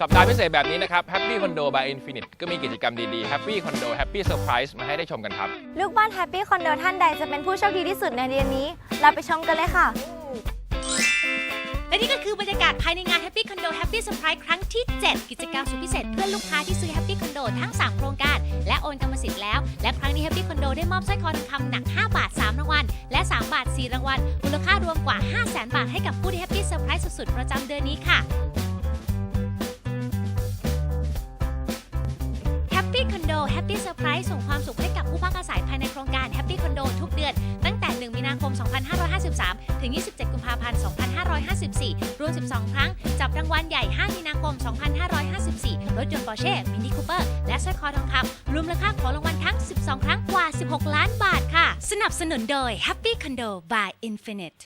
สัปดาห์พิเศษแบบนี้นะครับ Happy Condo by Infinite ก็มีกิจกรรมดีๆ Happy Condo Happy Surprise มาให้ได้ชมกันครับ ลูกบ้านแฮปปี้คอนโดท่านใดจะเป็นผู้โชคดีที่สุดในเดือนนี้ เราไปชมกันเลยค่ะ และนี่ก็คือบรรยากาศภายในงาน Happy Condo Happy Surprise ครั้งที่ 7 กิจกรรมสุดพิเศษเพื่อลูกค้าที่ซื้อ Happy Condo ทั้ง 3 โครงการ และโอนกรรมสิทธิ์แล้ว และครั้งนี้ Happy Condo ได้มอบสร้อยคอทองคำหนัก 5 บาท 3 รางวัล และ 3 บาท 4 รางวัล มูลค่ารวมกว่า 5 0 0 0 0 0 บาทให้กับผู้ที่ Happy Surprise สุดๆ ประจำเดือนนี้ค่ะ Condo Happy Surprise ส่งความสุขให้กับผู้พักอาศัยภายในโครงการ Happy Condo ทุกเดือน ตั้งแต่ 1 มีนาคม 2553 ถึง 27 กุมภาพันธ์ 2554 รวม 12 ครั้ง จับรางวัลใหญ่ 5 มีนาคม 2554 รถยนต์ Porsche Mini Cooper และสร้อยคอทองคำรวมมูลค่าของรางวัลทั้ง 12 ครั้งกว่า 16 ล้านบาทค่ะ สนับสนุนโดย Happy Condo by Infinite